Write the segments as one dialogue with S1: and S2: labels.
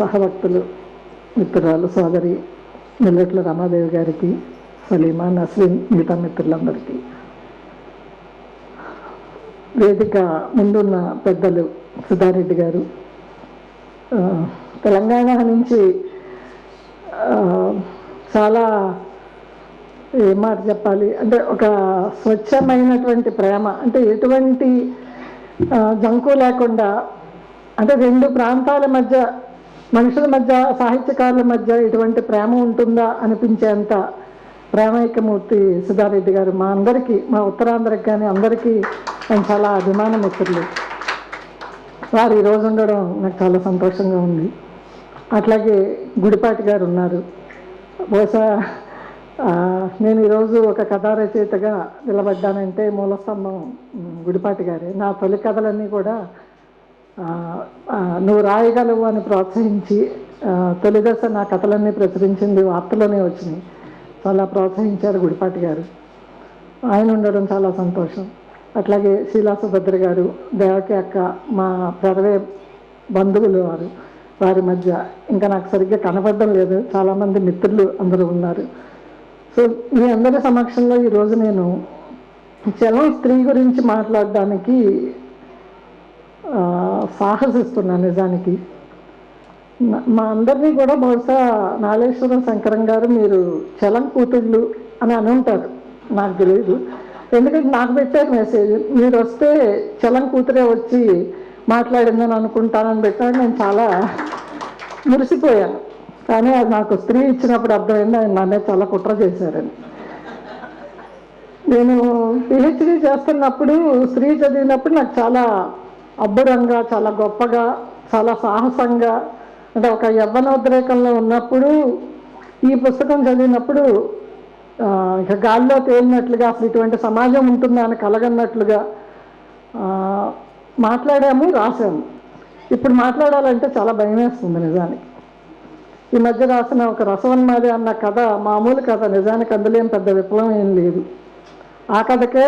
S1: సహభక్తులు మిత్రురాలు సోదరి మిల్లెట్ల రమాదేవి గారికి సలీమా నస్లిన్ మిగతా మిత్రులందరికీ. వేదిక ముందున్న పెద్దలు సుధారెడ్డి గారు తెలంగాణ నుంచి చాలా ఏ మాట చెప్పాలి? అంటే ఒక స్వచ్ఛమైనటువంటి ప్రేమ అంటే ఎటువంటి జంకు లేకుండా అంటే రెండు ప్రాంతాల మధ్య మనుషుల మధ్య సాహిత్యకారుల మధ్య ఎటువంటి ప్రేమ ఉంటుందా అనిపించేంత ప్రేమైక్యమూర్తి సుధారెడ్డి గారు. మా అందరికీ మా ఉత్తరాంధ్రకి కానీ అందరికీ నేను చాలా అభిమాన మిత్రులు వారు ఈరోజు ఉండడం నాకు చాలా సంతోషంగా ఉంది. అట్లాగే గుడిపాటి గారు ఉన్నారు. బహుశా నేను ఈరోజు ఒక కథా రచయితగా నిలబడ్డానంటే మూలస్తంభం గుడిపాటి గారే. నా తొలి కథలన్నీ కూడా నువ్వు రాయగలవు అని ప్రోత్సహించి తొలిదశ తొలి దశ నా కథలన్నీ ప్రచురించింది వార్తలోనే వచ్చినాయి. చాలా ప్రోత్సహించారు గుడిపాటి గారు. ఆయన ఉండడం చాలా సంతోషం. అట్లాగే శీలా సుభద్ర గారు దేవకి అక్క మా పెదవే బంధువులు వారు వారి మధ్య. ఇంకా నాకు సరిగ్గా కనపడడం లేదు. చాలామంది మిత్రులు అందరూ ఉన్నారు. సో మీ అందరి సమక్షంలో ఈరోజు నేను చలం స్త్రీ గురించి మాట్లాడడానికి సాహసిస్తున్నా సాహసిస్తున్నాను నిజానికి. మా అందరినీ కూడా బహుశా నాగేశ్వరం శంకరం గారు మీరు చలం కూతుళ్ళు అని అని ఉంటారు. నాకు తెలియదు ఎందుకంటే నాకు పెట్టారు మెసేజ్ మీరు వస్తే చలం కూతురే వచ్చి మాట్లాడిందని అనుకుంటానని పెట్టాను నేను చాలా మురిసిపోయాను. కానీ అది నాకు స్త్రీ ఇచ్చినప్పుడు అర్థమైంది ఆయన నన్నే చాలా కుట్ర చేశారని. నేను పిహెచ్డి చేస్తున్నప్పుడు స్త్రీ చదివినప్పుడు నాకు చాలా అబ్బురంగా చాలా గొప్పగా చాలా సాహసంగా అంటే ఒక యవ్వనోద్రేకంలో ఉన్నప్పుడు ఈ పుస్తకం చదివినప్పుడు ఇక గాల్లో తేలినట్లుగా అసలు ఇటువంటి సమాజం ఉంటుందా అని కలగన్నట్లుగా మాట్లాడాము రాసాము ఇప్పుడు మాట్లాడాలంటే చాలా భయం వేస్తుంది నిజానికి. ఈ మధ్య రాసిన ఒక రసవన్మాది అన్న కథ మామూలు కథ నిజానికి అందులో ఏం పెద్ద విప్లవం ఏం లేదు. ఆ కథకే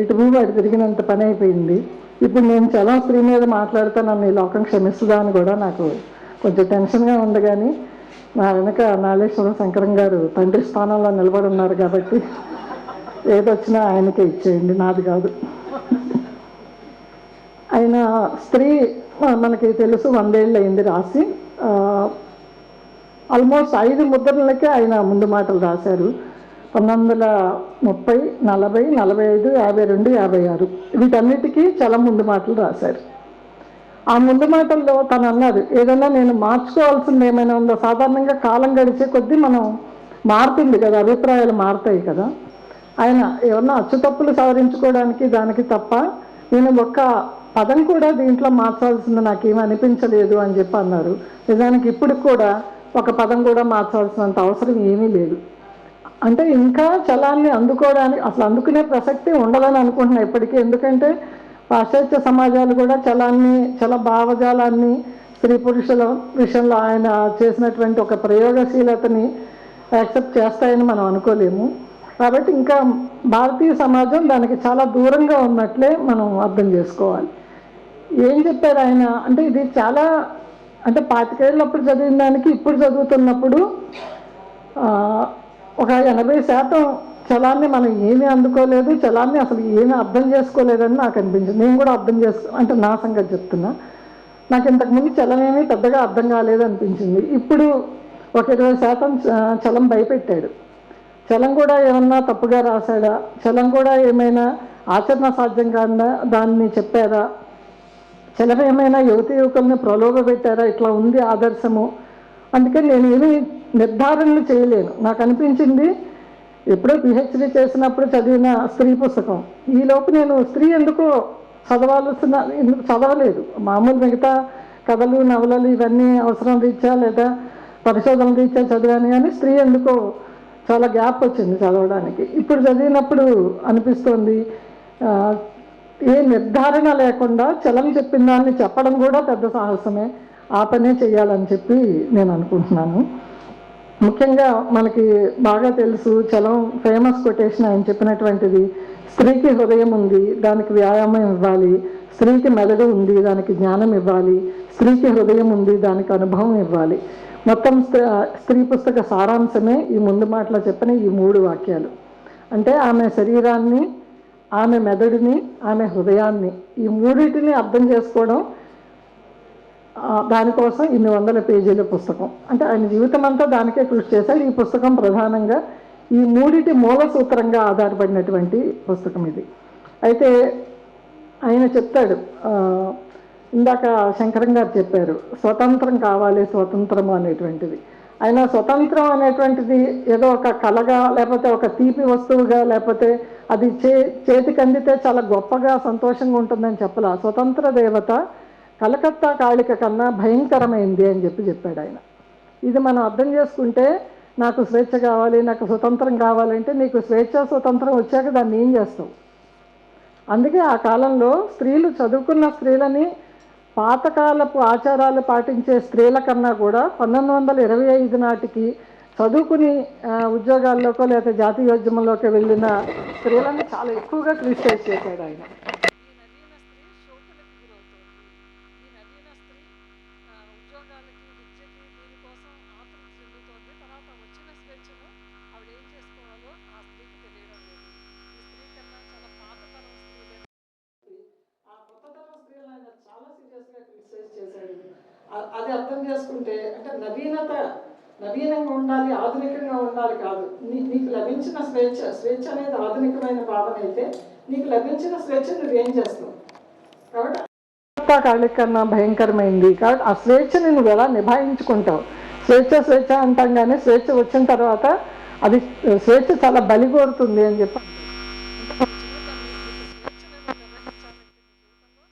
S1: ఇటు భూమి అటు తిరిగినంత పని అయిపోయింది. ఇప్పుడు నేను చలం స్త్రీ మీద మాట్లాడితే నన్ను ఈ లోకం క్షమిస్తుందా అని కూడా నాకు కొంచెం టెన్షన్గా ఉంది కానీ నా వెనక నాగేశ్వరం శంకరం గారు తండ్రి స్థానంలో నిలబడి ఉన్నారు కాబట్టి ఏదొచ్చినా ఆయనకే ఇచ్చేయండి. నాది కాదు. ఆయన స్త్రీ మనకి తెలుసు వందేళ్ళు అయింది రాసి ఆల్మోస్ట్ ఐదు ముద్రలకే ఆయన ముందు మాటలు రాశారు. పంతొమ్మిది వందల ముప్పై నలభై నలభై ఐదు యాభై రెండు యాభై ఆరు. వీటన్నిటికీ చాలా ముందు మాటలు రాశారు. ఆ ముందు మాటల్లో తను అన్నారు ఏదైనా నేను మార్చుకోవాల్సింది ఏమైనా ఉందో? సాధారణంగా కాలం గడిచే కొద్దీ మనం మారుతుంది కదా అభిప్రాయాలు మారుతాయి కదా. ఆయన ఏమన్నా అచ్చుతప్పులు సవరించుకోవడానికి దానికి తప్ప నేను ఒక్క పదం కూడా దీంట్లో మార్చాల్సింది నాకేమీ అనిపించలేదు అని చెప్పి అన్నారు. నిజానికి ఇప్పుడు కూడా ఒక పదం కూడా మార్చాల్సినంత అవసరం ఏమీ లేదు. అంటే ఇంకా చలాన్ని అందుకోవడానికి అసలు అందుకునే ప్రసక్తి ఉండదని అనుకుంటున్నా ఇప్పటికీ. ఎందుకంటే పాశ్చాత్య సమాజాలు కూడా చలాన్ని చల భావజాలాన్ని స్త్రీ పురుషుల విషయంలో ఆయన చేసినటువంటి ఒక ప్రయోగశీలతని యాక్సెప్ట్ చేస్తాయని మనం అనుకోలేము. కాబట్టి ఇంకా భారతీయ సమాజం దానికి చాలా దూరంగా ఉన్నట్లే మనం అర్థం చేసుకోవాలి. ఏం చెప్పారు ఆయన? అంటే ఇది చాలా అంటే పాతికేళ్ళప్పుడు చదివిన దానికి ఇప్పుడు చదువుతున్నప్పుడు ఒక ఎనభై శాతం చలాన్ని మనం ఏమీ అందుకోలేదు చలాన్ని అసలు ఏమీ అర్థం చేసుకోలేదని నాకు అనిపించింది. నేను కూడా అర్థం చేసు అంటే నా సంగతి చెప్తున్నా. నాకు ఇంతకుముందు చలం ఏమీ పెద్దగా అర్థం కాలేదు అనిపించింది. ఇప్పుడు ఒక ఇరవై శాతం చలం భయపెట్టాడు. చలం కూడా ఏమన్నా తప్పుగా రాశాడా? చలం కూడా ఏమైనా ఆచరణ సాధ్యం కాదా? దాన్ని చెప్పారా? చలం ఏమైనా యువతి యువకుల్ని ప్రలోభ పెట్టారా ఇట్లా ఉంది ఆదర్శము. అందుకని నేను ఏమీ నిర్ధారణలు చేయలేను. నాకు అనిపించింది ఎప్పుడో పిహెచ్డి చేసినప్పుడు చదివిన స్త్రీ పుస్తకం. ఈలోపు నేను స్త్రీ ఎందుకో చదవాల్సిన ఎందుకు చదవలేదు. మామూలు మిగతా కథలు నవలలు ఇవన్నీ అవసరం రీత్యా లేదా పరిశోధన రీత్యా చదివాను కానీ స్త్రీ ఎందుకో చాలా గ్యాప్ వచ్చింది చదవడానికి. ఇప్పుడు చదివినప్పుడు అనిపిస్తోంది ఏ నిర్ధారణ లేకుండా చలం చెప్పిన దాన్ని చెప్పడం కూడా పెద్ద సాహసమే. ఆ పనే చేయాలని చెప్పి నేను అనుకుంటున్నాను. ముఖ్యంగా మనకి బాగా తెలుసు చలం ఫేమస్ కొటేషన్ ఆయన చెప్పినటువంటిది స్త్రీకి హృదయం ఉంది దానికి వ్యాయామం ఇవ్వాలి. స్త్రీకి మెదడు ఉంది దానికి జ్ఞానం ఇవ్వాలి. స్త్రీకి హృదయం ఉంది దానికి అనుభవం ఇవ్వాలి. మొత్తం స్త్రీ పుస్తక సారాంశమే ఈ ముందు మాటలో చెప్పిన ఈ మూడు వాక్యాలు. అంటే ఆమె శరీరాన్ని ఆమె మెదడుని ఆమె హృదయాన్ని ఈ మూడింటిని అర్థం చేసుకోవడం దానికోసం ఇన్ని వందల పేజీల పుస్తకం. అంటే ఆయన జీవితం అంతా దానికే కృషి చేశాడు. ఈ పుస్తకం ప్రధానంగా ఈ మూడిటి మూల సూత్రంగా ఆధారపడినటువంటి పుస్తకం ఇది. అయితే ఆయన చెప్తాడు ఇందాక శంకరం గారు చెప్పారు స్వతంత్రం కావాలి స్వతంత్రం అనేటువంటిది. ఆయన స్వతంత్రం అనేటువంటిది ఏదో ఒక కళగా లేకపోతే ఒక తీపి వస్తువుగా లేకపోతే అది చే చేతికి అందితే చాలా గొప్పగా సంతోషంగా ఉంటుందని చెప్పాల. స్వతంత్ర దేవత కలకత్తా కాళిక కన్నా భయంకరమైంది అని చెప్పి చెప్పాడు ఆయన. ఇది మనం అర్థం చేసుకుంటే నాకు స్వేచ్ఛ కావాలి నాకు స్వతంత్రం కావాలంటే నీకు స్వేచ్ఛ స్వతంత్రం వచ్చాక దాన్ని ఏం చేస్తావు? అందుకే ఆ కాలంలో స్త్రీలు చదువుకున్న స్త్రీలని పాతకాలపు ఆచారాలు పాటించే స్త్రీల కన్నా కూడా పంతొమ్మిది వందల ఇరవై ఐదు నాటికి చదువుకుని ఉద్యోగాల్లోకో లేదా జాతీయోద్యమంలోకి వెళ్ళిన స్త్రీలను చాలా ఎక్కువగా క్రిటిసైజ్ చేశాడు ఆయన
S2: ఈ నవీన స్త్రీ శోకులకు గురవుతోంది ఈ నవీన స్త్రీ ఆ, ఉద్యోగాలకి విద్యకి దీనికోసం ఆతృత చెందుతోంది తర్వాత వచ్చిన స్వేచ్ఛను ఆవిడ ఏం చేసుకోవాలో ఆ స్త్రీకి తెలియడం లేదు ఈ స్త్రీ కన్నా చాలా పాతతరం స్త్రీలే
S1: ఆ కొత్తతరం స్త్రీలను ఆయన చాలా సీరియస్గా క్రిటిసైజ్ చేశాడు అ- అది అర్థం చేసుకుంటే అంటే నవీనత నవీనంగా ఉండాలి ఆధునికంగా ఉండాలి కాదు. నీ నీకు లభించిన స్వేచ్ఛ స్వేచ్ఛ అనేది ఆధునికమైన భావన అయితే నీకు లభించిన స్వేచ్ఛ నువ్వేం చేస్తావు కాబట్టి కాళ్ళ కన్నా భయంకరమైంది. కాబట్టి ఆ స్వేచ్ఛని నువ్వు ఎలా నిభాయించుకుంటావు? స్వేచ్ఛ స్వేచ్ఛ అంటాం కానీ స్వేచ్ఛ వచ్చిన తర్వాత అది స్వేచ్ఛ చాలా బలి కోరుతుంది అని చెప్పి
S2: నీ జీవితాన్ని నీకు స్వేచ్ఛను నిర్వహించాలంటే నీ జీవితంలో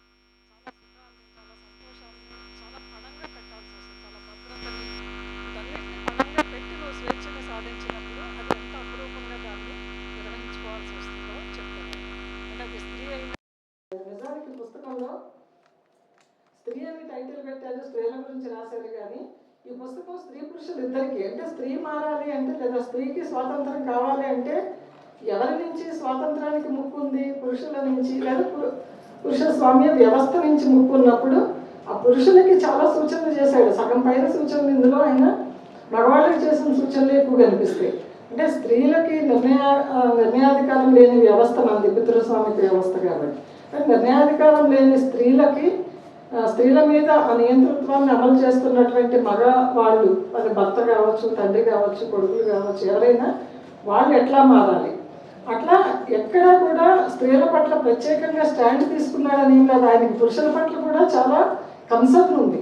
S2: చాలా సుఖాలని చాలా సంతోషాలని చాలా పడంగా కట్టాల్సి వస్తుంది చాలా భద్రతని వీటన్నిటిని పడంగా పెట్టి నువ్వు స్వేచ్ఛని సాధించినప్పుడు అది ఎంత అపురూపంగా దాన్ని నిర్వహించుకోవాల్సి వస్తుందో చెప్తాను అంటే అది స్త్రీ అయినా
S1: నిజానికి పుస్తకంలో స్త్రీ అని టైటిల్ పెట్టారు స్త్రీల గురించి రాశారు కానీ ఈ పుస్తకం స్త్రీ పురుషులు ఇద్దరికి అంటే స్త్రీ మారాలి అంటే లేదా స్త్రీకి స్వాతంత్రం కావాలి అంటే ఎవరి నుంచి స్వాతంత్రానికి ముక్కు ఉంది పురుషుల నుంచి లేదా పు- స్వామి స్వామ్య వ్యవస్థ నుంచి ముక్కున్నప్పుడు ఆ పురుషులకి చాలా సూచనలు చేశాడు. సగం పైన సూచనలు ఇందులో ఆయన మగవాళ్ళకి చేసిన సూచనలు ఎక్కువ కనిపిస్తాయి. అంటే స్త్రీలకి నిర్ణయ నిర్ణయాధికారం లేని వ్యవస్థ మనది పితృస్వామిక వ్యవస్థ కాబట్టి. నిర్ణయాధికారం లేని స్త్రీలకి స్త్రీల మీద ఆ నియంతృత్వాన్ని అమలు చేస్తున్నటువంటి మగ వాళ్ళు అది భర్త కావచ్చు తండ్రి కావచ్చు కొడుకులు కావచ్చు ఎవరైనా వాళ్ళు ఎట్లా మారాలి? అట్లా ఎక్కడ కూడా స్త్రీల పట్ల ప్రత్యేకంగా స్టాండ్ తీసుకున్నాడని ఏం లేదు ఆయనకి పురుషుల పట్ల కూడా చాలా కన్సర్న్ ఉంది.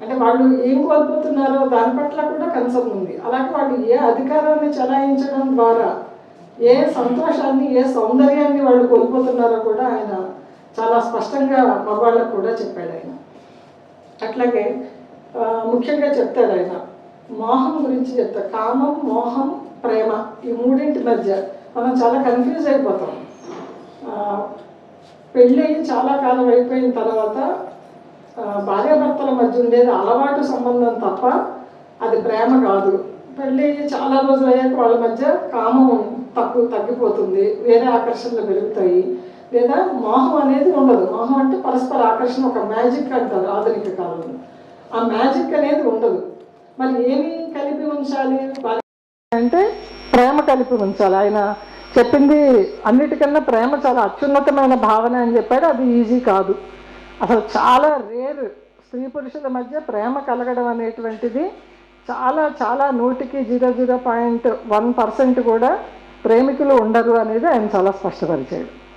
S1: అంటే వాళ్ళు ఏం కోల్పోతున్నారో దాని పట్ల కూడా కన్సర్న్ ఉంది. అలాగే వాళ్ళు ఏ అధికారాన్ని చలాయించడం ద్వారా ఏ సంతోషాన్ని ఏ సౌందర్యాన్ని వాళ్ళు కోల్పోతున్నారో కూడా ఆయన చాలా స్పష్టంగా మగవాళ్ళకు కూడా చెప్పాడు ఆయన. అట్లాగే ముఖ్యంగా చెప్తాడు ఆయన మోహం గురించి చెప్తాడు కామం మోహం ప్రేమ ఈ మూడింటి మధ్య మనం చాలా కన్ఫ్యూజ్ అయిపోతాం. పెళ్ళి అయ్యి చాలా కాలం అయిపోయిన తర్వాత భార్యాభర్తల మధ్య ఉండేది అలవాటు సంబంధం తప్ప అది ప్రేమ కాదు. పెళ్ళి అయ్యి చాలా రోజులు అయ్యాక వాళ్ళ మధ్య కామం తక్కువ తగ్గిపోతుంది వేరే ఆకర్షణలు పెరుగుతాయి. లేదా మోహం అనేది ఉండదు. మోహం అంటే పరస్పర ఆకర్షణ ఒక మ్యాజిక్ అంటారు ఆధునిక కాలంలో. ఆ మ్యాజిక్ అనేది ఉండదు. మరి ఏమి కలిపి ఉంచాలి? అంటే ప్రేమ కలిపి ఉంచాలి. ఆయన చెప్పింది అన్నిటికన్నా ప్రేమ చాలా అత్యున్నతమైన భావన అని చెప్పాడు. అది ఈజీ కాదు. అసలు చాలా రేర్ స్త్రీ పురుషుల మధ్య ప్రేమ కలగడం అనేటువంటిది చాలా చాలా నూటికి zero zero point one percent కూడా ప్రేమికులు ఉండరు అనేది ఆయన చాలా స్పష్టపరిచాడు.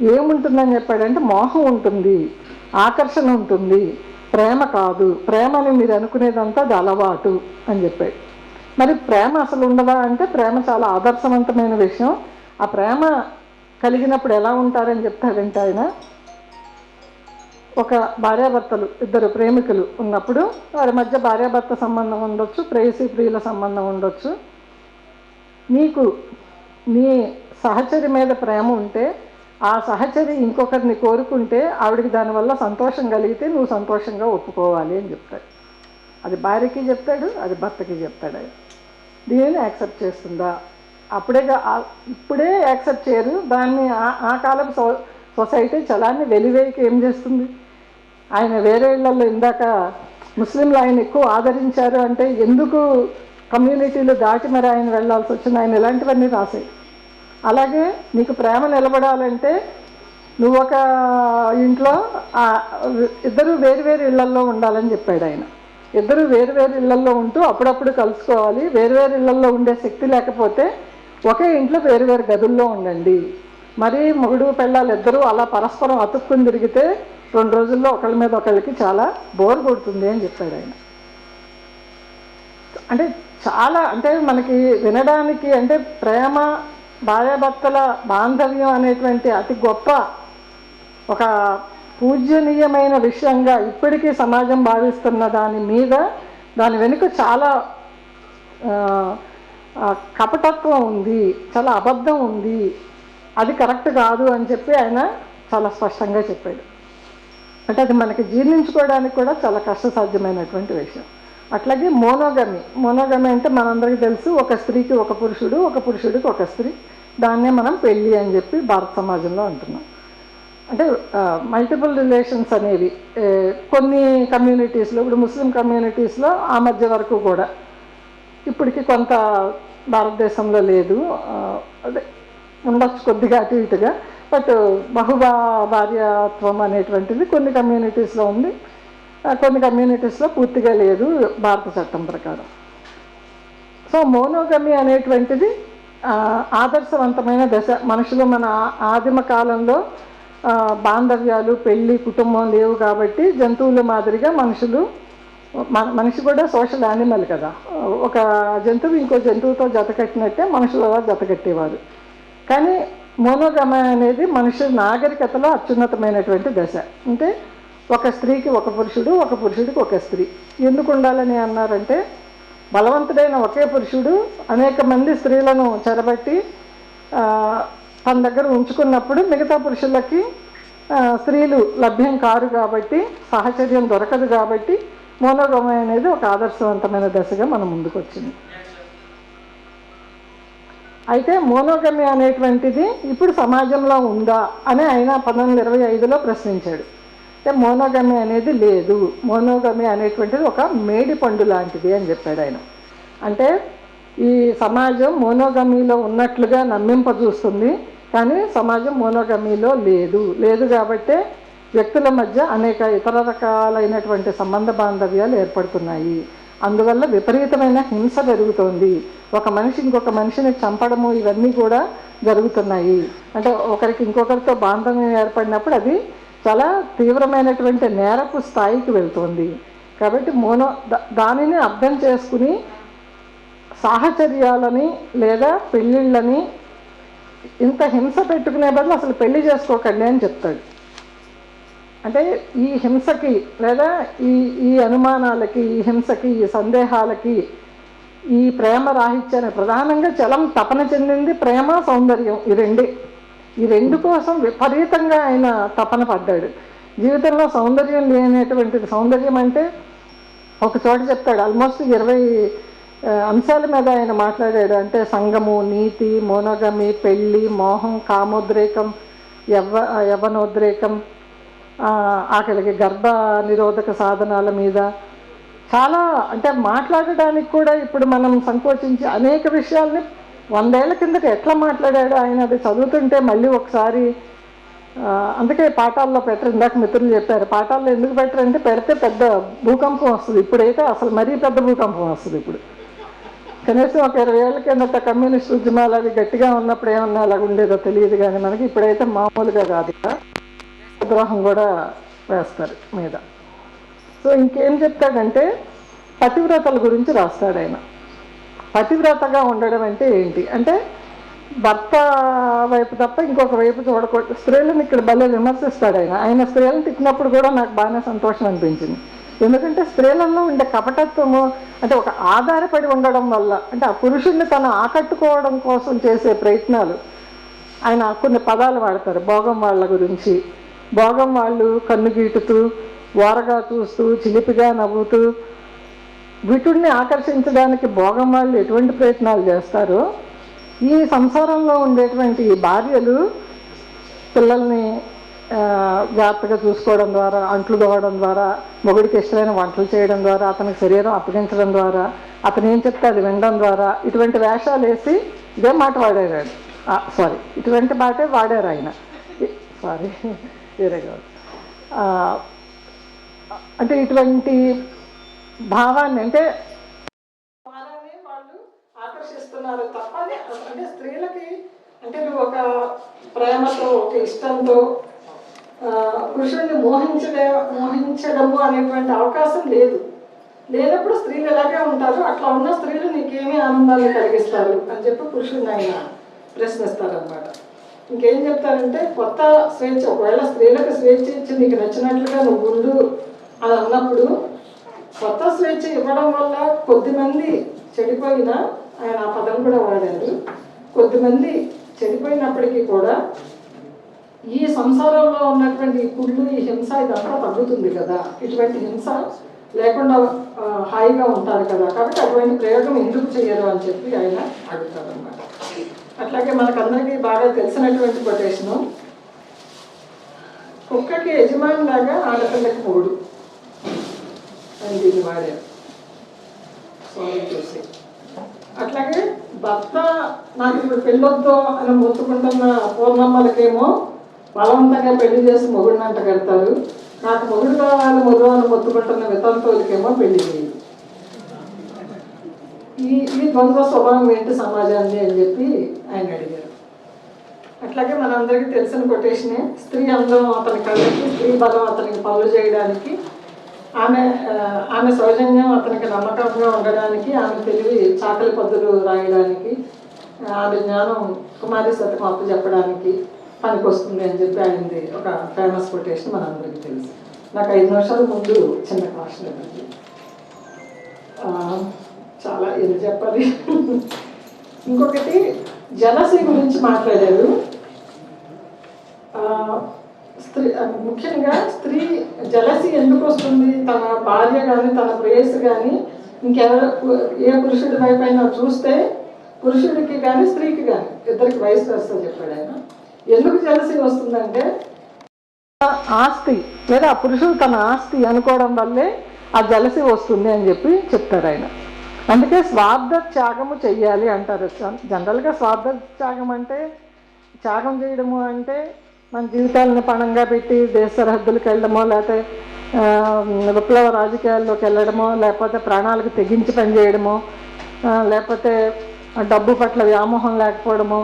S1: ఏముంటుందని చెప్పాడంటే మోహం ఉంటుంది ఆకర్షణ ఉంటుంది ప్రేమ కాదు. ప్రేమ అని మీరు అనుకునేదంతా అది అలవాటు అని చెప్పాడు. మరి ప్రేమ అసలు ఉండదా అంటే ప్రేమ చాలా ఆదర్శవంతమైన విషయం. ఆ ప్రేమ కలిగినప్పుడు ఎలా ఉంటారని చెప్తాడంటే ఆయన ఒక భార్యాభర్తలు ఇద్దరు ప్రేమికులు ఉన్నప్పుడు వారి మధ్య భార్యాభర్త సంబంధం ఉండొచ్చు ప్రేయసీ ప్రియుల సంబంధం ఉండొచ్చు. నీకు నీ సహచరి మీద ప్రేమ ఉంటే ఆ సహచరి ఇంకొకరిని కోరుకుంటే ఆవిడికి దానివల్ల సంతోషం కలిగితే నువ్వు సంతోషంగా ఒప్పుకోవాలి అని చెప్తాడు అది భార్యకి చెప్తాడు అది భర్తకి చెప్తాడు. ఆయన దీనిని యాక్సెప్ట్ చేస్తుందా? అప్పుడే ఇప్పుడే యాక్సెప్ట్ చేయరు. దాన్ని ఆ- ఆ కాలపు సో సొసైటీ చలాన్ని వెలివేయక ఏం చేస్తుంది? ఆయన వేరే ఇళ్ళలో ఇందాక ముస్లింలు ఆయన ఎక్కువ ఆదరించారు అంటే ఎందుకు కమ్యూనిటీలు దాటి మరి ఆయన వెళ్ళాల్సి వచ్చింది? ఆయన ఇలాంటివన్నీ రాశాయి. అలాగే నీకు ప్రేమ నిలబడాలంటే నువ్వు ఒక ఇంట్లో ఇద్దరు వేరు వేరు ఇళ్ళల్లో ఉండాలని చెప్పాడు ఆయన. ఇద్దరు వేరు వేరు ఇళ్ళల్లో ఉంటూ అప్పుడప్పుడు కలుసుకోవాలి. వేరువేరు ఇళ్ళల్లో ఉండే శక్తి లేకపోతే ఒకే ఇంట్లో వేరువేరు గదుల్లో ఉండండి. మరి మొగుడు పెళ్ళాలు ఇద్దరూ అలా పరస్పరం అతుక్కుని తిరిగితే రెండు రోజుల్లో ఒకళ్ళ మీద ఒకళ్ళకి చాలా బోర్ కొడుతుంది అని చెప్పాడు ఆయన. అంటే చాలా అంటే మనకి వినడానికి అంటే ప్రేమ భార్యాభర్తల బాంధవ్యం అనేటువంటి అతి గొప్ప ఒక పూజనీయమైన విషయంగా ఇప్పటికీ సమాజం భావిస్తున్న దాని మీద దాని వెనుక చాలా కపటత్వం ఉంది చాలా అబద్ధం ఉంది అది కరెక్ట్ కాదు అని చెప్పి ఆయన చాలా స్పష్టంగా చెప్పాడు. అంటే అది మనకి జీర్ణించుకోవడానికి కూడా చాలా కష్టసాధ్యమైనటువంటి విషయం. అట్లాగే మోనోగమి మోనోగమి అంటే మనందరికీ తెలుసు ఒక స్త్రీకి ఒక పురుషుడు ఒక పురుషుడికి ఒక స్త్రీ దాన్నే మనం పెళ్ళి అని చెప్పి భారత సమాజంలో అంటున్నాం. అంటే మల్టిపుల్ రిలేషన్స్ అనేవి కొన్ని కమ్యూనిటీస్లో ఇప్పుడు ముస్లిం కమ్యూనిటీస్లో ఆ మధ్య వరకు కూడా ఇప్పటికి కొంత భారతదేశంలో లేదు అంటే ఉండొచ్చు కొద్దిగా అటు ఇటుగా బట్ బహుభా భార్యాత్వం అనేటువంటిది కొన్ని కమ్యూనిటీస్లో ఉంది కొన్ని కమ్యూనిటీస్లో పూర్తిగా లేదు భారత చట్టం ప్రకారం. సో మోనోగమి అనేటువంటిది ఆదర్శవంతమైన దశ మనుషులు మన ఆదిమ కాలంలో బాంధవ్యాలు పెళ్ళి కుటుంబం లేవు కాబట్టి జంతువుల మాదిరిగా మనుషులు మనిషి కూడా సోషల్ యానిమల్ కదా. ఒక జంతువు ఇంకో జంతువుతో జతకట్టినట్టే మనుషులు అలా జత కట్టేవారు. కానీ మోనోగమ అనేది మనుషుల నాగరికతలో అత్యున్నతమైనటువంటి దశ. అంటే ఒక స్త్రీకి ఒక పురుషుడు ఒక పురుషుడికి ఒక స్త్రీ. ఎందుకు ఉండాలని అన్నారంటే బలవంతుడైన ఒకే పురుషుడు అనేక మంది స్త్రీలను చెరబట్టి తన దగ్గర ఉంచుకున్నప్పుడు మిగతా పురుషులకి స్త్రీలు లభ్యం కారు కాబట్టి సాహచర్యం దొరకదు కాబట్టి మోనోగమ అనేది ఒక ఆదర్శవంతమైన దశగా మనం ముందుకు వచ్చింది అయితే మోనోగమి అనేటువంటిది ఇప్పుడు సమాజంలో ఉందా అని ఆయన పంతొమ్మిది ఇరవై ఐదులో ప్రశ్నించాడు. అంటే మోనోగమి అనేది లేదు. మోనోగమి అనేటువంటిది ఒక మేడి పండు లాంటిది అని చెప్పాడు ఆయన. అంటే ఈ సమాజం మోనోగమిలో ఉన్నట్లుగా నమ్మింపజూస్తుంది కానీ సమాజం మోనోగమిలో లేదు. లేదు కాబట్టే వ్యక్తుల మధ్య అనేక ఇతర రకాలైనటువంటి సంబంధ బాంధవ్యాలు ఏర్పడుతున్నాయి. అందువల్ల విపరీతమైన హింస పెరుగుతోంది. ఒక మనిషి ఇంకొక మనిషిని చంపడము ఇవన్నీ కూడా జరుగుతున్నాయి. అంటే ఒకరికి ఇంకొకరితో బాంధవ్యం ఏర్పడినప్పుడు అది చాలా తీవ్రమైనటువంటి నేరపు స్థాయికి వెళ్తుంది. కాబట్టి మోనో దానిని అర్థం చేసుకుని సాహచర్యాలని లేదా పెళ్ళిళ్ళని ఇంత హింస పెట్టుకునే బదులు అసలు పెళ్ళి చేసుకోకండి అని చెప్తాడు. అంటే ఈ హింసకి లేదా ఈ ఈ అనుమానాలకి ఈ హింసకి ఈ సందేహాలకి ఈ ప్రేమ రాహిత్యాన్ని ప్రధానంగా చలం తపన చెందింది ప్రేమ సౌందర్యం ఈ రెండే. ఈ రెండు కోసం విపరీతంగా ఆయన తపన పడ్డాడు. జీవితంలో సౌందర్యం లేనటువంటిది. సౌందర్యం అంటే ఒక చోట చెప్తాడు ఆల్మోస్ట్ ఇరవై అంశాల మీద ఆయన మాట్లాడాడు. అంటే సంగము నీతి మోనోగమి పెళ్ళి మోహం కామోద్రేకం యవ్వ యవ్వనోద్రేకం అక్కడికి గర్భ నిరోధక సాధనాల మీద చాలా అంటే మాట్లాడడానికి కూడా ఇప్పుడు మనం సంకోచించి అనేక విషయాల్ని వందేళ్ళ కిందట ఎట్లా మాట్లాడాడు ఆయన? అది చదువుతుంటే మళ్ళీ ఒకసారి అందుకే పాఠాల్లో పెట్టరు. ఇందాక మిత్రులు చెప్పారు పాఠాల్లో ఎందుకు పెట్టరంటే పెడితే పెద్ద భూకంపం వస్తుంది. ఇప్పుడైతే అసలు మరీ పెద్ద భూకంపం వస్తుంది ఇప్పుడు. కనీసం ఒక ఇరవై ఏళ్ళ కిందట కమ్యూనిస్ట్ ఉద్యమాలు అవి గట్టిగా ఉన్నప్పుడు ఏమన్నా అలాగ ఉండేదో తెలియదు కానీ మనకి ఇప్పుడైతే మామూలుగా కాదు ద్రోహం కూడా వేస్తారు మీద. సో ఇంకేం చెప్తాడంటే పతివ్రతల గురించి రాస్తాడు ఆయన. పతివ్రతగా ఉండడం అంటే ఏంటి? అంటే భర్త వైపు తప్ప ఇంకొక వైపు చూడకూడదు. స్త్రీలను ఇక్కడ భలే విమర్శిస్తాడు ఆయన. ఆయన స్త్రీలను తిట్టినప్పుడు కూడా నాకు బాగానే సంతోషం అనిపించింది. ఎందుకంటే స్త్రీలలో ఉండే కపటత్వము అంటే ఒక ఆధారపడి ఉండడం వల్ల అంటే ఆ పురుషుణ్ణి తను ఆకట్టుకోవడం కోసం చేసే ప్రయత్నాలు. ఆయన కొన్ని పదాలు వాడతారు భోగం వాళ్ళ గురించి. భోగం వాళ్ళు కన్ను గీటుతూ ఓరగా చూస్తూ చిలిపిగా నవ్వుతూ వీటుడిని ఆకర్షించడానికి భోగం వాళ్ళు ఎటువంటి ప్రయత్నాలు చేస్తారో ఈ సంసారంలో ఉండేటువంటి భార్యలు పిల్లల్ని జాగ్రత్తగా చూసుకోవడం ద్వారా అంట్లు దోవడం ద్వారా మొగుడికి ఇష్టమైన వంటలు చేయడం ద్వారా అతనికి శరీరం అప్పగించడం ద్వారా అతను ఏం చెప్తే అది వినడం ద్వారా ఇటువంటి వేషాలు వేసి ఇదే మాట వాడారు సారీ ఇటువంటి మాటే వాడారు ఆయన. సారీ వేరే అంటే ఇటువంటి భావాన్ని అంటే వాళ్ళు ఆకర్షిస్తున్నారు తప్పని అంటే స్త్రీలకి అంటే నువ్వు ఒక ప్రేమతో ఒక ఇష్టంతో పురుషుడిని మోహించలే మోహించడము అనేటువంటి అవకాశం లేదు. లేనప్పుడు స్త్రీలు ఎలాగే ఉంటారు? అట్లా ఉన్న స్త్రీలు నీకేమి ఆనందాన్ని కలిగిస్తారు అని చెప్పి పురుషుడిని ఆయన ప్రశ్నిస్తారనమాట ఇంకేం చెప్తారంటే కొత్త స్వేచ్ఛ ఒకవేళ స్త్రీలకు స్వేచ్ఛ ఇచ్చి నీకు నచ్చినట్లుగా నువ్వు ఉండు అని అన్నప్పుడు కొత్త స్వేచ్ఛ ఇవ్వడం వల్ల కొద్దిమంది చెడిపోయినా ఆయన ఆ పదం కూడా వాడారు. కొద్దిమంది చెడిపోయినప్పటికీ కూడా ఈ సంసారంలో ఉన్నటువంటి ఈ కుళ్ళు ఈ హింస ఇదంతా తగ్గుతుంది కదా. ఇటువంటి హింస లేకుండా హాయిగా ఉంటారు కదా. కాబట్టి అటువంటి ప్రయోగం ఎందుకు చేయరు అని చెప్పి ఆయన అడుగుతారనమాట అట్లాగే మనకందరికీ బాగా తెలిసినటువంటి కొటేషను కుక్కకి యజమాని లాగా ఆడపిల్లకి మూడు అని దీన్ని వాడారు. స్వామి చూసి. అట్లాగే భర్త నాకు ఇప్పుడు పెళ్ళొద్దు అని మొత్తుకుంటున్న పూర్ణమ్మలకేమో బలవంతంగా పెళ్ళి చేసి మొగుడిని అంట కడతారు. నాకు మొగుడు కావాలి మొగుడు అని మొత్తుకుంటున్న వితంతువులకేమో పెళ్ళి చేయదు ఈ ఈ ద్వంద్వ స్వభావం ఏంటి సమాజాన్ని అని చెప్పి ఆయన అడిగారు. అట్లాగే మనందరికీ తెలిసిన కొటేషనే స్త్రీ అందం అతని కళ్ళకి స్త్రీ బలం అతనికి పనులు చేయడానికి ఆమె ఆమె సౌజన్యం అతనికి నమ్మకంగా ఉండడానికి ఆమె తెలివి చాకలి పద్దులు రాయడానికి ఆమె జ్ఞానం కుమారి సతకం అప్పు చెప్పడానికి పనికొస్తుంది అని చెప్పి ఆయనది ఒక ఫేమస్ కొటేషన్ మనందరికీ తెలుసు. నాకు ఐదు నిమిషాల ముందు చిన్న క్వశ్చన్ ఇవ్వండి. చాలా ఏం చెప్పాలి? ఇంకొకటి జలసి గురించి మాట్లాడారు. స్త్రీ ముఖ్యంగా స్త్రీ జలసి ఎందుకు వస్తుంది? తన భార్య కానీ తన ప్రేయసి కానీ ఇంకెవరు ఏ పురుషుడి వైపు అయినా చూస్తే పురుషుడికి కానీ స్త్రీకి కానీ ఇద్దరికి వయసు వస్తుంది చెప్పాడు ఆయన. ఎందుకు జలసి వస్తుందంటే? ఆస్తి లేదా ఆ పురుషుడు తన ఆస్తి అనుకోవడం వల్లే ఆ జలసి వస్తుంది అని చెప్పి చెప్తారు ఆయన. అందుకే స్వార్థ త్యాగము చెయ్యాలి అంటారు. జనరల్గా స్వార్థ త్యాగం అంటే త్యాగం చేయడము అంటే మన జీవితాలను పణంగా పెట్టి దేశ సరిహద్దులకు వెళ్ళడమో లేకపోతే విప్లవ రాజకీయాల్లోకి వెళ్ళడమో లేకపోతే ప్రాణాలకు తెగించి పనిచేయడమో లేకపోతే డబ్బు పట్ల వ్యామోహం లేకపోవడమో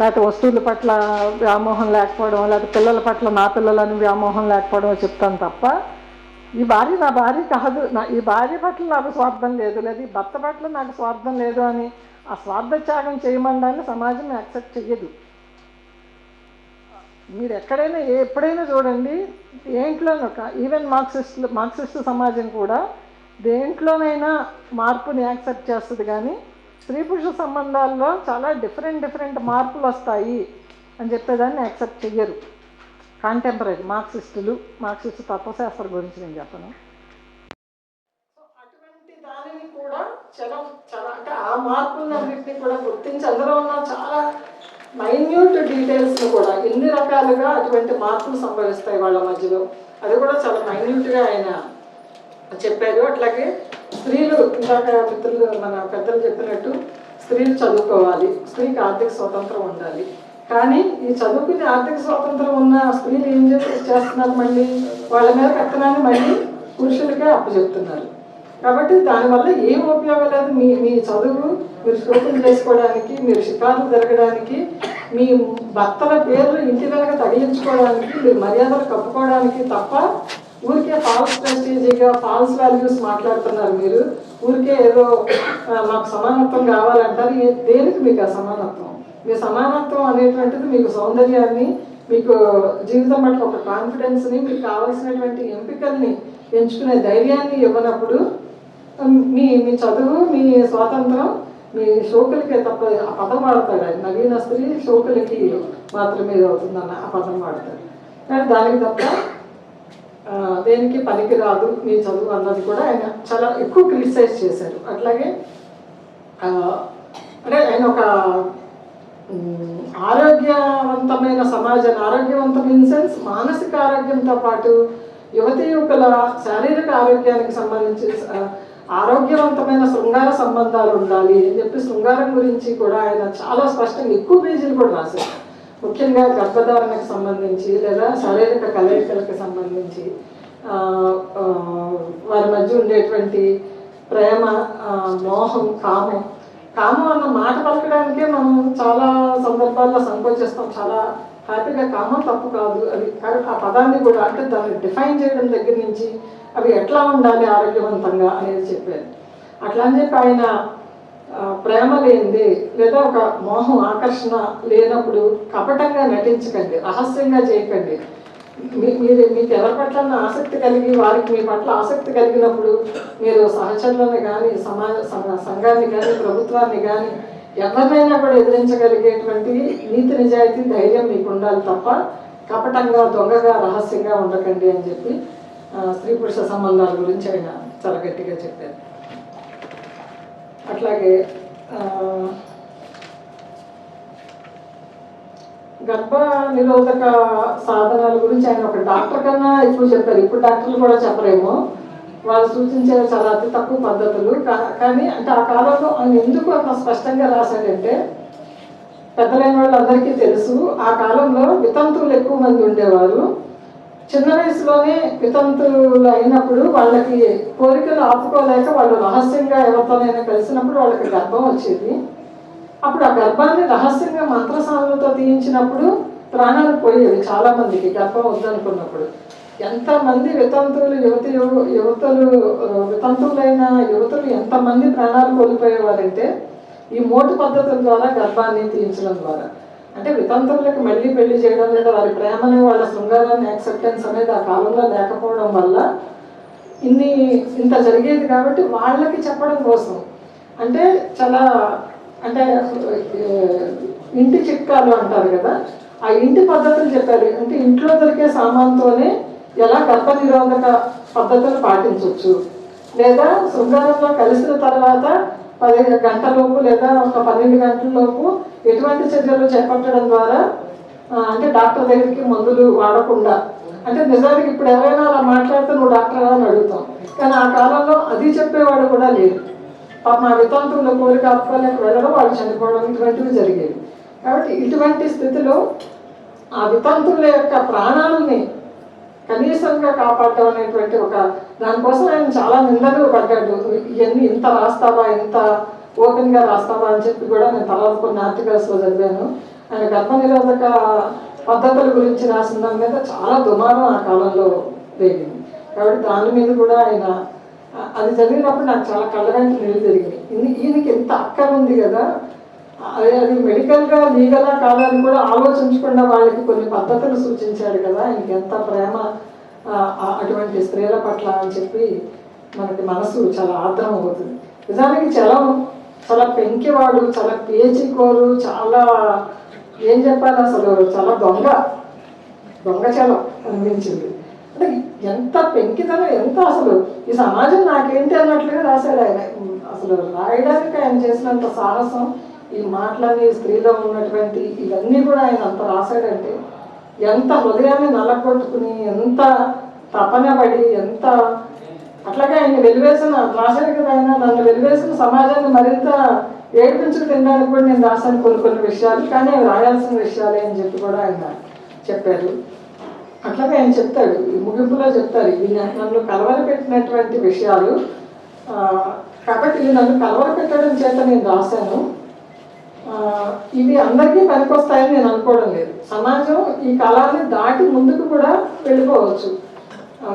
S1: లేకపోతే వస్తువుల పట్ల వ్యామోహం లేకపోవడం లేకపోతే పిల్లల పట్ల నా పిల్లలని వ్యామోహం లేకపోవడం చెప్తాను తప్ప ఈ భార్య నా భార్య కాదు. నా ఈ భార్య పట్ల నాకు స్వార్థం లేదు. లేదు ఈ భర్త పట్ల నాకు స్వార్థం లేదు అని ఆ స్వార్థ త్యాగం చేయమనడాన్ని సమాజం యాక్సెప్ట్ చెయ్యదు. మీరు ఎక్కడైనా ఏ- ఎప్పుడైనా చూడండి దేంట్లోనూ ఈవెన్ మార్క్సిస్ట్ మార్క్సిస్ట్ సమాజం కూడా దేంట్లోనైనా మార్పుని యాక్సెప్ట్ చేస్తుంది కానీ స్త్రీ పురుష సంబంధాల్లో చాలా డిఫరెంట్ డిఫరెంట్ మార్పులు వస్తాయి అని చెప్పేదాన్ని యాక్సెప్ట్ చెయ్యరు. కాంటెంపరీ మార్క్సిస్టులు మార్క్సిస్ట్ తత్వశాస్త్రం గురించి నేను చెప్పను. అటువంటి దానిని కూడా చాలా చాలా అంటే ఆ మార్పులన్నింటినీ కూడా గుర్తించి అందులో ఉన్న చాలా మైన్యూట్ డీటెయిల్స్ కూడా ఎన్ని రకాలుగా అటువంటి మార్పులు సంభవిస్తాయి వాళ్ళ మధ్యలో. అది కూడా చాలా మైన్యూట్గా ఆయన చెప్పారు అట్లాగే స్త్రీలు ఇందాక మిత్రులు మన పెద్దలు చెప్పినట్టు స్త్రీలు చదువుకోవాలి స్త్రీకి ఆర్థిక స్వాతంత్రం ఉండాలి. కానీ ఈ చదువుకుని ఆర్థిక స్వాతంత్రం ఉన్న స్త్రీలు ఏం చేసి చేస్తున్నారు మళ్ళీ? వాళ్ళ మీద కత్తనాన్ని మళ్ళీ పురుషులకే అప్పచెప్తున్నారు. కాబట్టి దానివల్ల ఏం ఉపయోగం లేదు? మీ మీ చదువు మీరు శోకం చేసుకోవడానికి మీరు షికారులు జరగడానికి మీ భర్తల పేర్లు ఇంటి వెనక తగిలించుకోవడానికి మీరు మర్యాదలు కప్పుకోవడానికి తప్ప ఊరికే ఫాల్స్ ప్రెస్టీజీగా ఫాల్స్ వాల్యూస్ మాట్లాడుతున్నారు మీరు. ఊరికే ఏదో మాకు సమానత్వం కావాలంటారు. దేనికి మీకు ఆ సమానత్వం? మీ సమానత్వం అనేటువంటిది మీకు సౌందర్యాన్ని మీకు జీవితం పట్ల ఒక కాన్ఫిడెన్స్ని మీకు కావాల్సినటువంటి ఎంపికల్ని ఎంచుకునే ధైర్యాన్ని ఇవ్వనప్పుడు మీ మీ చదువు మీ స్వాతంత్రం మీ షోకులకే తప్ప ఆ పదం వాడతాడు ఆయన నవీన స్త్రీ శోకులకి మాత్రమే అవుతుందన్న ఆ పదం వాడతాడు కానీ దానికి తప్ప దేనికి పనికిరాదు మీ చదువు అన్నది కూడా ఆయన చాలా ఎక్కువ క్రిటిసైజ్ చేశారు. అట్లాగే అంటే ఆయన ఒక ఆరోగ్యవంతమైన సమాజాన్ని ఆరోగ్యవంతం ఇన్ సెన్స్ మానసిక ఆరోగ్యంతో పాటు యువతి యువకుల శారీరక ఆరోగ్యానికి సంబంధించి ఆరోగ్యవంతమైన శృంగార సంబంధాలు ఉండాలి అని చెప్పి శృంగారం గురించి కూడా ఆయన చాలా స్పష్టంగా ఎక్కువ పేజీలు కూడా రాశారు. ముఖ్యంగా గర్భధారణకు సంబంధించి లేదా శారీరక కలయికలకు సంబంధించి వారి మధ్య ఉండేటువంటి ప్రేమ మోహం కామం కామం అన్న మాట పలకడానికే మనం చాలా సందర్భాల్లో సంకోచిస్తాం చాలా హ్యాపీగా కామం తప్పు కాదు. అది కానీ ఆ పదాన్ని కూడా అంటే దాన్ని డిఫైన్ చేయడం దగ్గర నుంచి అవి ఎట్లా ఉండాలి ఆరోగ్యవంతంగా అనేది చెప్పారు. అట్లా అని చెప్పి ఆయన ప్రేమ లేనిది లేదా ఒక మోహం ఆకర్షణ లేనప్పుడు కపటంగా నటించకండి రహస్యంగా చేయకండి. మీరు మీకు ఎవరి పట్ల ఆసక్తి కలిగి వారికి మీ పట్ల ఆసక్తి కలిగినప్పుడు మీరు సహచరులను కానీ సమాజ సంఘాన్ని కానీ ప్రభుత్వాన్ని కానీ ఎవరినైనా కూడా ఎదిరించగలిగేటువంటి నీతి నిజాయితీ ధైర్యం మీకు ఉండాలి తప్ప కపటంగా దొంగగా రహస్యంగా ఉండకండి అని చెప్పి స్త్రీ పురుష సంబంధాల గురించి ఆయన చాలా గట్టిగా చెప్పారు. అట్లాగే గర్భ నిరోధక సాధనాల గురించి ఆయన ఒక డాక్టర్ కన్నా ఎక్కువ చెప్పారు. ఇప్పుడు డాక్టర్లు కూడా చెప్పరేమో. వాళ్ళు సూచించే చాలా అతి తక్కువ పద్ధతులు. కా- కానీ అంటే ఆ కాలంలో ఆయన ఎందుకు అంత స్పష్టంగా రాశాడంటే పెద్దలైన వాళ్ళందరికీ తెలుసు ఆ కాలంలో వితంతువులు ఎక్కువ మంది ఉండేవారు. చిన్న వయసులోనే వితంతువులు అయినప్పుడు వాళ్ళకి కోరికలు ఆపుకోలేక వాళ్ళు రహస్యంగా ఎవరితోనైనా కలిసినప్పుడు వాళ్ళకి గర్భం వచ్చేది. అప్పుడు ఆ గర్భాన్ని రహస్యంగా మంత్రసాలతో తీయించినప్పుడు ప్రాణాలు పోయేవి చాలా మందికి గర్భం వద్దనుకున్నప్పుడు. ఎంతమంది వితంతువులు యువతి యువ- యువతులు వితంతువులైన యువతులు ఎంతమంది ప్రాణాలు కోల్పోయేవారంటే ఈ మోటు పద్ధతుల ద్వారా గర్భాన్ని తీయించడం ద్వారా. అంటే వితంతువులకు మళ్ళీ పెళ్ళి చేయడం లేదా వారి ప్రేమని వాళ్ళ శృంగారాన్ని యాక్సెప్టెన్స్ అనేది ఆ కాలంలో లేకపోవడం వల్ల ఇన్ని ఇంత జరిగేది కాబట్టి వాళ్ళకి చెప్పడం కోసం. అంటే చాలా అంటే ఇంటి చిట్కాలు అంటారు కదా ఆ ఇంటి పద్ధతులు చెప్పారు. అంటే ఇంట్లో దొరికే సామాన్తోనే ఎలా గర్భ నిరోధక పద్ధతులు పాటించవచ్చు లేదా శృంగారంలో కలిసిన తర్వాత పదిహేను గంటలలోపు లేదా ఒక పన్నెండు గంటలలోపు ఎటువంటి చర్యలు చేపట్టడం ద్వారా అంటే డాక్టర్ దగ్గరికి మందులు వాడకుండా అంటే నిజానికి ఇప్పుడు ఎవరైనా అలా మాట్లాడితే నువ్వు డాక్టర్ అని అడుగుతాం. కానీ ఆ కాలంలో అది చెప్పేవాడు కూడా లేదు పాప మా వితంతువుల కోరిక ఆపుకోలేక వెళ్ళడం వాళ్ళు చనిపోవడం ఇటువంటివి జరిగేవి. కాబట్టి ఇటువంటి స్థితిలో ఆ వితంతువుల యొక్క ప్రాణాలని కనీసంగా కాపాడటం అనేటువంటి ఒక దానికోసం ఆయన చాలా నిందలు పడ్డాడు. ఇవన్నీ ఇంత రాస్తావా ఇంత ఓపెన్గా రాస్తావా అని చెప్పి కూడా నేను తర్వాత కొన్ని ఆర్టికల్స్లో చదివాను. ఆయన గర్భ నిరోధక పద్ధతుల గురించి రాసిన దాని మీద చాలా దుమారం ఆ కాలంలో రేగింది. కాబట్టి దాని మీద కూడా ఆయన అది చదివినప్పుడు నాకు చాలా కళ్ళగంటి నీళ్ళు జరిగినాయి ఈయనకి ఎంత అక్కర ఉంది కదా అదే అది మెడికల్గా లీగలా కాదని కూడా ఆలోచించకుండా వాళ్ళకి కొన్ని పద్ధతులు సూచించాడు కదా. ఇంకెంత ప్రేమ అటువంటి స్త్రీల పట్ల అని చెప్పి మనకి మనసు చాలా ఆర్ద్రం అవుతుంది. నిజానికి చలం చాలా పెంకివాడు చాలా పేచికోరు చాలా ఏం చెప్పాలి అసలు? చాలా దొంగ దొంగ చలం అనిపించింది. అంటే ఎంత పెంకితనం ఎంత అసలు? ఈ సమాజం నాకేంటి అన్నట్లుగా రాశాడు ఆయన. అసలు రాయడానికి ఆయన చేసినంత సాహసం ఈ మాటలన్నీ స్త్రీలో ఉన్నటువంటి ఇవన్నీ కూడా ఆయన అంత రాశాడంటే ఎంత హృదయాన్ని నల్లగొట్టుకుని ఎంత తపన పడి ఎంత అట్లాగే ఆయన వెలివేసిన రాశాడు కదా ఆయన నన్ను వెలివేసిన సమాజాన్ని మరింత ఏడిపించుకు తినడానికి కూడా నేను రాశాను కొన్ని కొన్ని విషయాలు కానీ రాయాల్సిన విషయాలే అని చెప్పి కూడా ఆయన చెప్పారు. అట్లాగే ఆయన చెప్తాడు ఈ ముగింపులో చెప్తారు ఇవి నన్ను కలవర పెట్టినటువంటి విషయాలు. కాబట్టి ఇవి నన్ను కలవరపెట్టడం చేత నేను రాశాను. ఇవి అందరికీ పనికొస్తాయని నేను అనుకోవడం లేదు. సమాజం ఈ కాలాన్ని దాటి ముందుకు కూడా వెళ్ళిపోవచ్చు.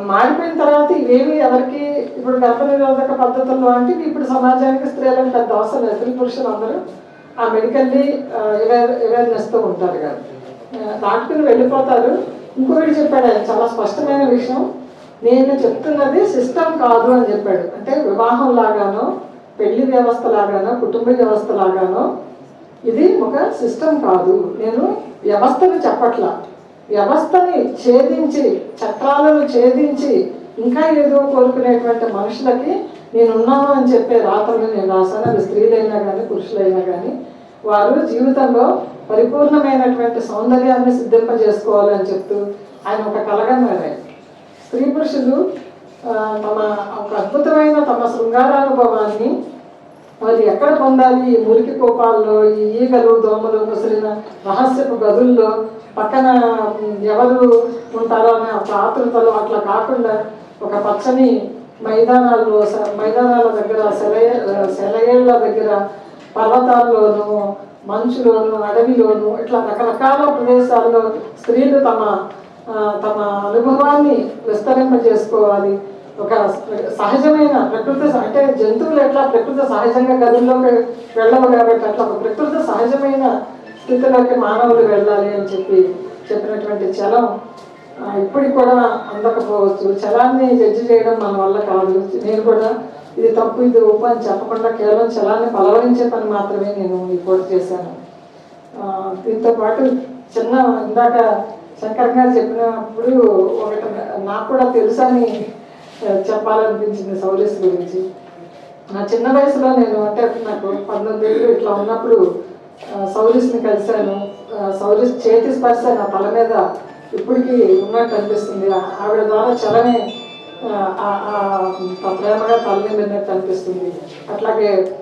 S1: మారిపోయిన తర్వాత ఇవేమి ఎవరికి ఇప్పుడు గర్భ నిరోధక పద్ధతుల్లో అంటే ఇప్పుడు సమాజానికి స్త్రీలకు పెద్ద అవసరం లేదు. పురుషులు అందరూ ఆ మెడికల్లీ అవేర్ అవేర్నెస్తో ఉంటారు కదా. దాటుకుని వెళ్ళిపోతారు. ఇంకొకటి చెప్పాడు ఆయన చాలా స్పష్టమైన విషయం. నేను చెప్తున్నది సిస్టమ్ కాదు అని చెప్పాడు. అంటే వివాహం లాగానో పెళ్ళి వ్యవస్థ లాగానో కుటుంబ వ్యవస్థ లాగానో ఇది ఒక సిస్టమ్ కాదు. నేను వ్యవస్థను చెప్పట్లా. వ్యవస్థని ఛేదించి చట్టాలను ఛేదించి ఇంకా ఏదో కోరుకునేటువంటి మనుషులకి నేను ఉన్నాను అని చెప్పే రాతలు నేను రాశాను. అది స్త్రీలైనా కానీ పురుషులైనా కానీ వారు జీవితంలో పరిపూర్ణమైనటువంటి సౌందర్యాన్ని సిద్ధింపజేసుకోవాలని చెప్తూ ఆయన ఒక కలగన్నాడు స్త్రీ పురుషులు తమ ఒక అద్భుతమైన తమ శృంగారానుభవాన్ని మరి ఎక్కడ పొందాలి? ఈ మురికి కోపాల్లో ఈ ఈగలు దోమలు ముసలిన రహస్యపు గదుల్లో పక్కన ఎవరు ఉంటారో అనే ఒక అట్లా కాకుండా ఒక పచ్చని మైదానాల్లో మైదానాల దగ్గర సెలయ సెలయేళ్ళ దగ్గర పర్వతాల్లోనూ మంచులోను అడవిలోను ఇట్లా రకరకాల ప్రదేశాల్లో స్త్రీలు తమ తమ అనుభవాన్ని విస్తరింపజేసుకోవాలి. ఒక సహజమైన ప్రకృతి అంటే జంతువులు ఎట్లా ప్రకృతి సహజంగా గదుల్లోకి వెళ్ళవు కాబట్టి అట్లా ఒక ప్రకృతి సహజమైన స్థితిలోకి మానవులు వెళ్ళాలి అని చెప్పి చెప్పినటువంటి చలం ఇప్పటికి కూడా అందకపోవచ్చు. చలాన్ని జడ్జి చేయడం మన వల్ల కాదు. నేను కూడా ఇది తప్పు ఇది ఉప్పు అని చెప్పకుండా కేవలం చలాన్ని పలవరించే పని మాత్రమే నేను రిపోర్ట్ చేశాను. దీంతో పాటు చిన్న ఇందాక శంకర్ గారు చెప్పినప్పుడు ఒకటి నాకు కూడా తెలుసని చెప్పాలనిపించింది సౌరీస్ గురించి. నా చిన్న వయసులో నేను అంటే నాకు పంతొమ్మిది ఏళ్ళు ఇట్లా ఉన్నప్పుడు ఆ, సౌరీస్ని కలిశాను. ఆ, సౌరీస్ చేతి స్పర్శ నా తల మీద ఇప్పటికీ ఉన్నట్టు అనిపిస్తుంది. ఆవిడ ద్వారా చలనే ఆ, ఆ- ఆ ప్రేమగా అనిపిస్తుంది. అట్లాగే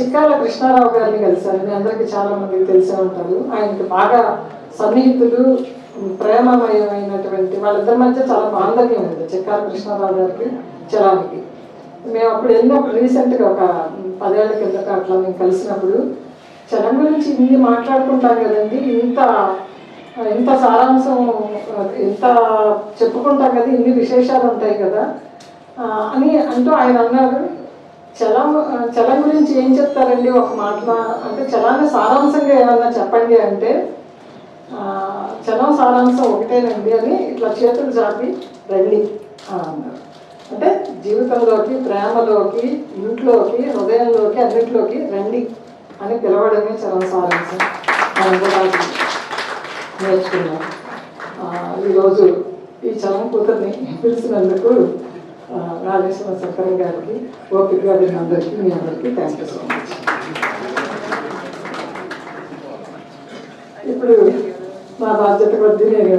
S1: చిక్కాల కృష్ణారావు గారిని కలిశాను. మీ అందరికీ చాలా మందికి తెలిసే ఉంటారు. ఆయనకి బాగా సన్నిహితులు ప్రేమమయమైనటువంటి వాళ్ళిద్దరి మధ్య చాలా బాంధవ్యం ఉంది చిక్కాల కృష్ణారావు గారికి చలానికి. మేము అప్పుడు వెళ్ళినప్పుడు రీసెంట్గా ఒక పదేళ్ళ కిందట అట్లా మేము కలిసినప్పుడు చలం గురించి ఇన్ని మాట్లాడుకుంటాం కదండి ఇంత ఇంత సారాంశం ఇంత చెప్పుకుంటాం కదా ఇన్ని విశేషాలు ఉంటాయి కదా అని అంటూ ఆయన అన్నారు. చలం చలం గురించి ఏం చెప్తారండి ఒక మాట అంటే చలాన్ని సారాంశంగా ఏమన్నా చెప్పండి అంటే చనం సారాంశం ఒకటేనండి అని ఇట్లా చేతులు చాపి రండి అన్నారు. అంటే జీవితంలోకి ప్రేమలోకి ఇంట్లోకి హృదయంలోకి అన్నింటిలోకి రండి అని పిలవడమే చలం సారాంశం. నేర్చుకున్నాం. ఈరోజు ఈ చలం కూతుర్ని పిలిచినందుకు రాజేశ్వర శంకరం గారికి ఓపిక గారి అందరికీ మీ అందరికీ థ్యాంక్ యూ సో మచ్ ఇప్పుడు నా బాధ్యత కొద్దీ నేను